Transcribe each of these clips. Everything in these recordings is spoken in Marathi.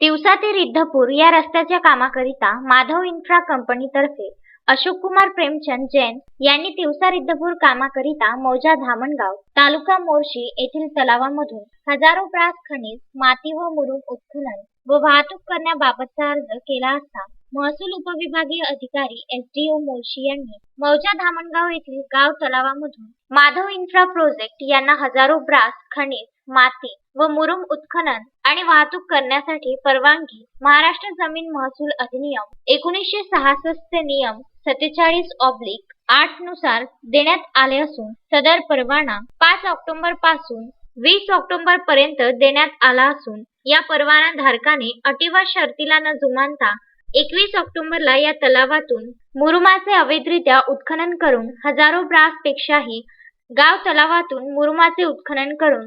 तिवसा ते रिद्धपूर या रस्त्याच्या कामाकरिता माधव इन्फ्रा कंपनीतर्फे अशोक कुमार प्रेमचंद जैन यांनी तिवसा रिद्धपूर कामाकरिता मौजा धामणगाव तालुका मोर्शी येथील तलावामधून हजारो ब्रास खनिज माती व मुरुम उत्खनन व वाहतूक करण्याबाबतचा अर्ज केला असता महसूल उपविभागीय अधिकारी एसडीओ मोर्शी यांनी मौजा धामणगाव येथील गाव तलावामधून माधव इन्फ्रा प्रोजेक्ट यांना हजारो ब्रास खनिज माती व मुरुम उत्खनन आणि वाहतूक करण्यासाठी परवानगी महाराष्ट्र जमीन महसूल अधिनियम एकोणीसशे सहासष्ट नियम सत्तेचाळीस ऑब्लिक आठनुसार देण्यात आले असून सदर परवाना पाच ऑक्टोबरपासून वीस ऑक्टोबर पर्यंत देण्यात आला असून या परवाना धारकाने अटी व शर्तीला न जुमानता एकवीस ऑक्टोबरला या तलावातून मुरुमाचे अवैधरित्या उत्खनन करून हजारो ब्रास पेक्षाही गाव तलावातून मुरुमाचे उत्खनन करून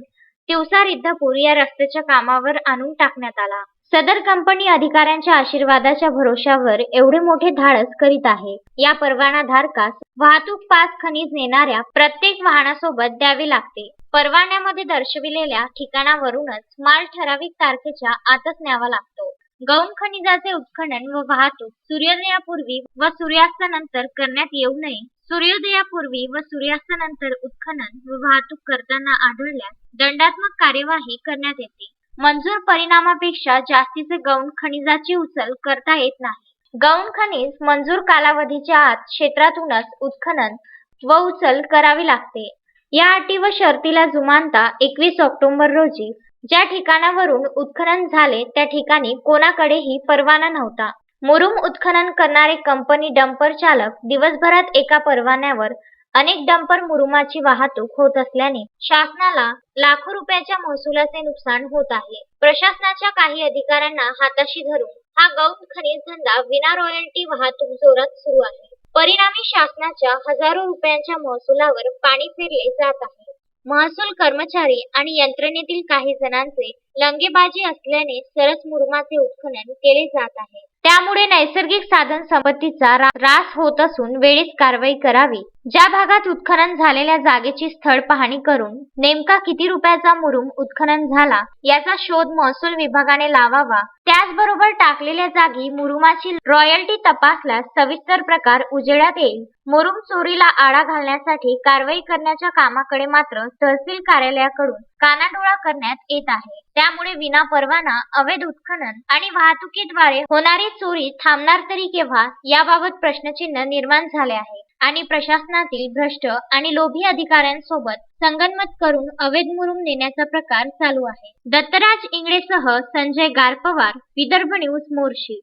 तिवसा रिद्धपूर या रस्त्याच्या कामावर आणून टाकण्यात आला. सदर कंपनी अधिकाऱ्यांच्या आशीर्वादाच्या भरोशावर एवढे मोठे धाडस करीत आहे. या परवाना धारकास वाहतूक पास खनिज नेणाऱ्या प्रत्येक वाहनासोबत द्यावे लागते. परवान्यामध्ये दर्शविलेल्या ठिकाणावरूनच माल ठराविक तारखेच्या आतच न्यावा लागतो. गौण खनिजाचे उत्खनन व वाहतूक सूर्योदयापूर्वी व सूर्यास्तानंतर करण्यात येऊ नये. सूर्योदयापूर्वी व सूर्यास्तानंतर उत्खनन व वाहतूक करताना आढळल्यास दंडात्मक कार्यवाही करण्यात येते. मंजूर परिणामापेक्षा जास्तीचे गौण खनिजाची उचल करता येत नाही. गौण खनिज मंजूर कालावधीच्या आत क्षेत्रातूनच उत्खनन व उचल करावी लागते. या अटी व शर्तीला जुमानता एकवीस ऑक्टोबर रोजी ज्या ठिकाणावरून उत्खनन झाले त्या ठिकाणी कोणाकडेही परवाना नव्हता. मुरुम उत्खनन करणारे कंपनी डंपर चालक दिवसभरात एका परवान्यावर अनेक डंपर मुरुमाची वाहतूक होत असल्याने शासनाला लाखो रुपयाच्या महसुलाचे नुकसान होत आहे. प्रशासनाच्या काही अधिकाऱ्यांना हाताशी धरून हा गौण खनिज धंदा विना रॉयल्टी वाहतूक जोरात सुरू आहे. परिणामी शासनाच्या हजारो रुपयांच्या महसुलावर पाणी फिरले जात आहे. महसूल कर्मचारी आणि यंत्रणेतील काही जणांचे लंगेबाजी असल्याने सरस मुरुमाचे उत्खनन केले जात आहे. त्यामुळे नैसर्गिक साधन संपत्तीचा ऱ्हास होत असून वेळीच कारवाई करावी. ज्या भागात उत्खनन झालेल्या जागेची स्थळ पाहणी करून नेमका किती रुपयाचा मुरुम उत्खनन झाला याचा शोध महसूल विभागाने लावावा. त्याचबरोबर टाकलेल्या जागी मुरुमाची रॉयल्टी तपासल्यास सविस्तर प्रकार उजेडात येईल. मुरुम चोरीला आळा घालण्यासाठी कारवाई करण्याच्या कामाकडे मात्र तहसील कार्यालयाकडून कानाडोळा करण्यात येत आहे. त्यामुळे विना परवाना अवैध उत्खनन आणि वाहतुकीद्वारे होणारी चोरी थांबणार तरी केव्हा? याबाबत प्रश्नचिन्ह निर्माण झाले आहे आणि प्रशासनातील भ्रष्ट आणि लोभी अधिकाऱ्यांसोबत संगनमत करून अवैध मुरुम नेण्याचा प्रकार चालू आहे. दत्तराज इंगळेसह संजय गारपवार विदर्भ न्यूज मोर्शी.